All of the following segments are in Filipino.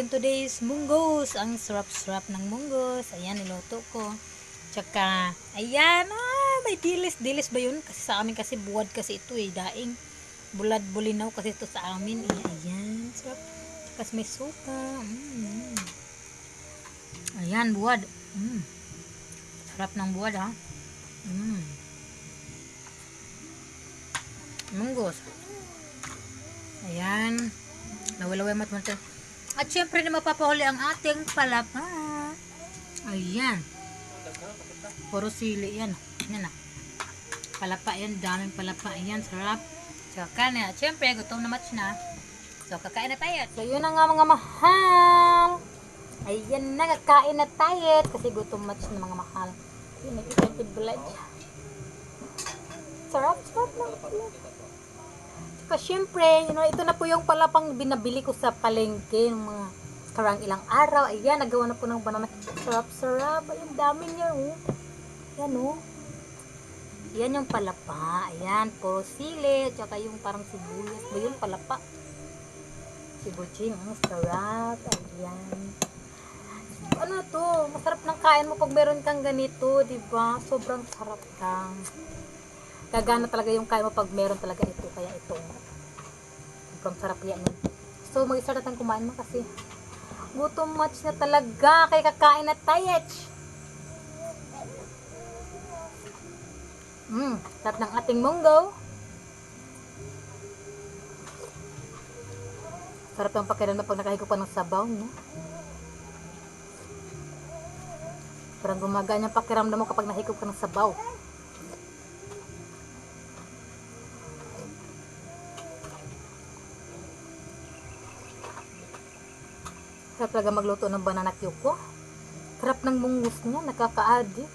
natin today munggos. Ang sarap-sarap ng munggos. Ayan, niluto ko. Tsaka, ayan, ah, may dilis-dilis ba yun? Kasi sa amin kasi buwad kasi ito eh, daing. Bulad bulinaw kasi ito sa amin. Eh, ayan, sarap. Kasi may suka. Mm. Ayan, buwad. Mm. Sarap ng buwad ha. Mm. Munggos. Ayan. Nawalaway mat mat. At syempre na mapapahuli ang ating palapa. Ayan. Puro sili yan. Yan na. Palapa yan. Daming palapa. Ayan. Sarap. Tsaka na. At syempre, gutom na match na. So, kakain na tayo. So, yun na nga mga mahal. Ayan na. Kakain na tayo. Kasi gutom match na mga mahal. Yun, nakikita blood. Sarap. Sarap lang. Saka syempre, you know, ito na po yung palapang binabili ko sa palengke ng mga karang ilang araw. Ayan, nagawa na po ng banana. Sarap-sarap. Ayun, dami niya, oh. Yan, oh. Yan yung palapa. Ayan, puro sili. Tsaka yung parang sibuyas. Ba yun, palapa? Sibuching. Ang sarap. Ayan. Ano to? Masarap ng kain mo pag meron kang ganito, di ba? Sobrang sarap kang. Gagana talaga yung kain mo pag meron talaga ito. Kaya ito. Sobrang sarap yan. So, mag-isa na tayong kumain mo kasi gutom much na talaga. Kaya kakain na tayo. Mmm, sarap ng ating munggo. Sarap ng pakiramdam pag nakahigop pa ng sabaw, no? Parang gumagana pakiramdam mo kapag nahigop ka ng sabaw. Sarap talaga magluto ng banana kyoko. Sarap ng mungus niya, nakaka-addict.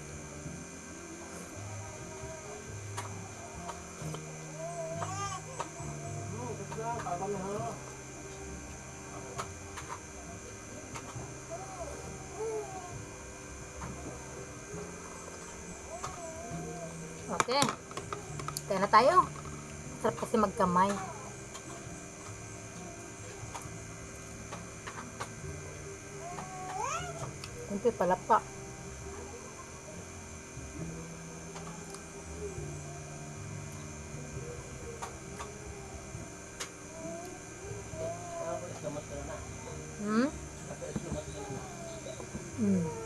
Okay. Kaya na tayo. Sarap kasi magkamay. Kunti palapa. Hmm? Hmm. Hmm,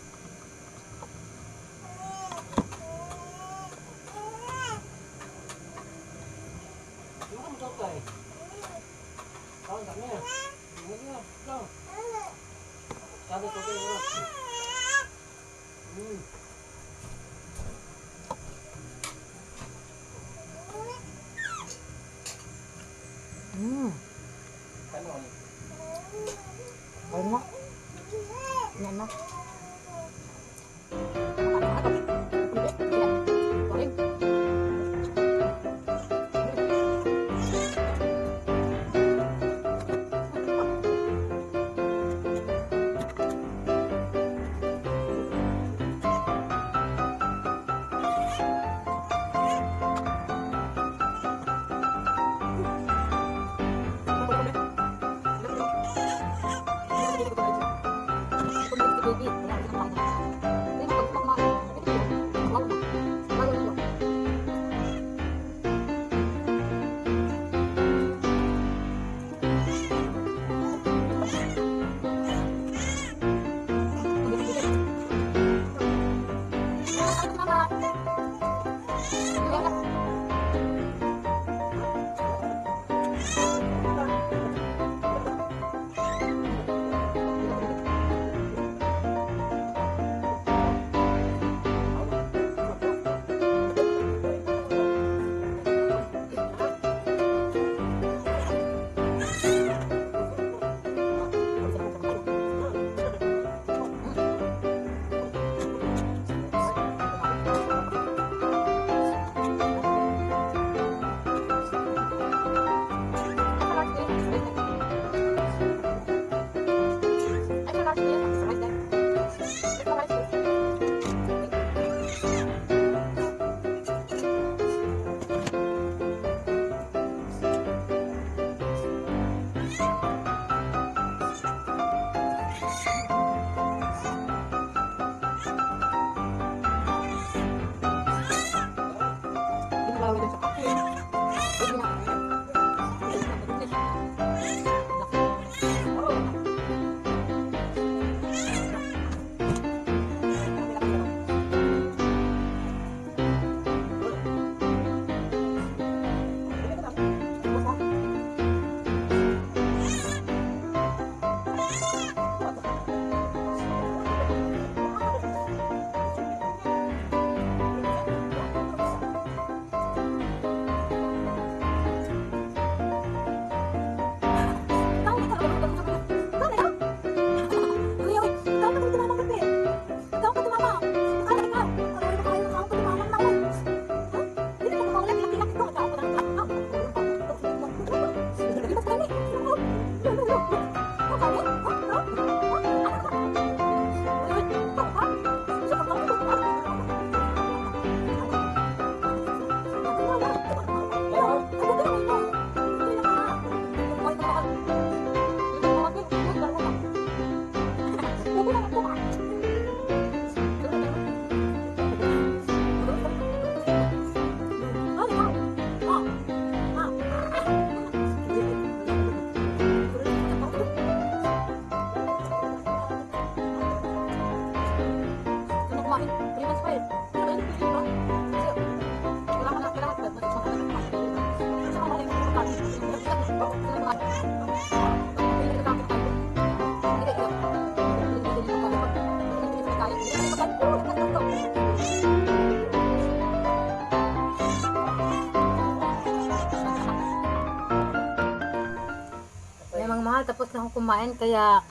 Tapos na ako kumain, kaya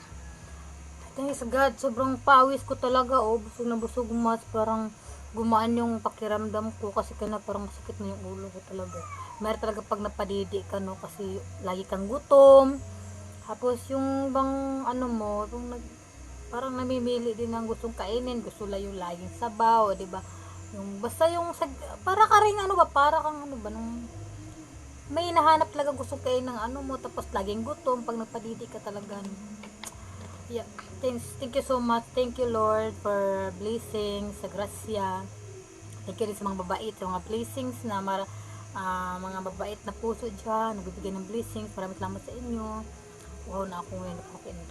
Thanks God, sobrang pawis ko talaga, oh, busog na busog mas, parang gumaan yung pakiramdam ko kasi kana parang masakit na yung ulo ko talaga. Meron talaga pag napadidi ka, no, kasi lagi kang gutom. Tapos yung bang, ano mo, yung nag, parang namimili din ng gustong kainin, gusto lang yung laging sabaw, di ba? Yung, basta yung, sag, para ka rin, ano ba, para kang, ano ba, nung, may hinahanap talaga gusto kayo ng ano mo tapos laging gutom pag nagpadidi ka talaga yeah thanks thank you so much thank you Lord for blessings sa grasya. Thank you rin sa mga babait sa mga blessings na mara, ah, mga babait na puso dyan nagbibigay ng blessings maraming salamat sa inyo. Wow na ako ngayon napakain ng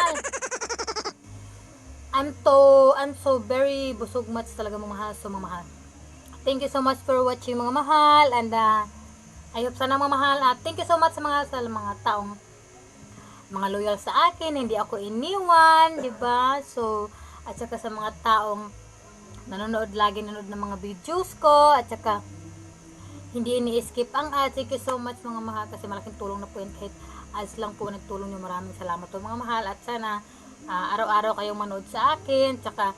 mahal. I'm so, I'm so very busog much talaga mga mahal, so mga mahal. Thank you so much for watching mga mahal and uh, I hope sana mga mahal at thank you so much sa mga sa mga taong mga loyal sa akin, hindi ako iniwan, 'di ba? So at saka sa mga taong nanonood lagi nanonood ng mga videos ko at saka hindi ini-skip ang ads. Thank you so much mga mahal kasi malaking tulong na po yun kahit ads lang po nagtulong nyo. Maraming salamat po mga mahal at sana ah, araw-araw kayong manood sa akin. Tsaka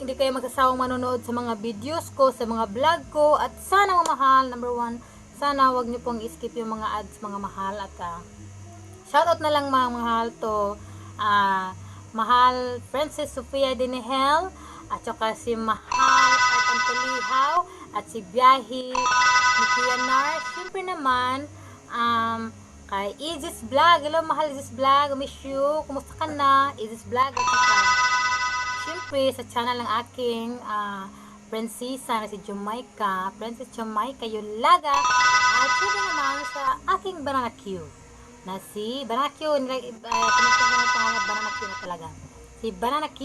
hindi kayo magsasawang manonood sa mga videos ko, sa mga vlog ko at sana mga mahal, number one, sana wag nyo pong skip yung mga ads mga mahal at ah, shoutout na lang mga mahal to ah, mahal Princess Sofia Dinihel at saka si Mahal at Antolihaw at si Biyahi ni Kuya Nar. Siyempre naman, um, kay Isis Vlog. Hello, mahal Isis Vlog. Miss you. Kumusta ka na? Isis Vlog. At saka, siyempre, sa channel ng aking ah, prinsesa na si Jamaica. Princess Jamaica Yulaga. At siyempre naman sa aking Banana Q. Na si Banana Q. Uh, pinagtagyan ng pangalan Banana Q na talaga. Si Banana Q.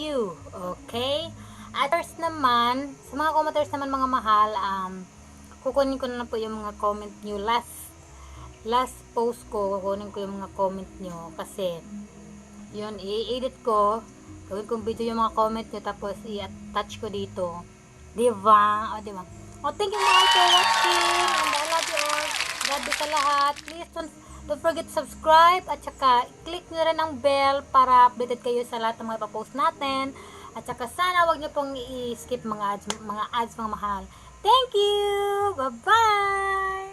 Okay? At first naman, sa mga commenters naman mga mahal, um, kukunin ko na, po yung mga comment nyo last last post ko, kukunin ko yung mga comment nyo kasi yun, i-edit ko gawin kong video yung mga comment nyo tapos i-attach ko dito. Diba? o diba? o thank you mga for watching and I love you all. God bless sa lahat. Please don't, don't forget to subscribe at saka click nyo rin ang bell para updated kayo sa lahat ng mga ipapost natin. At saka sana wag nyo pong i-skip mga ads, mga ads mga mahal. Thank you! Bye bye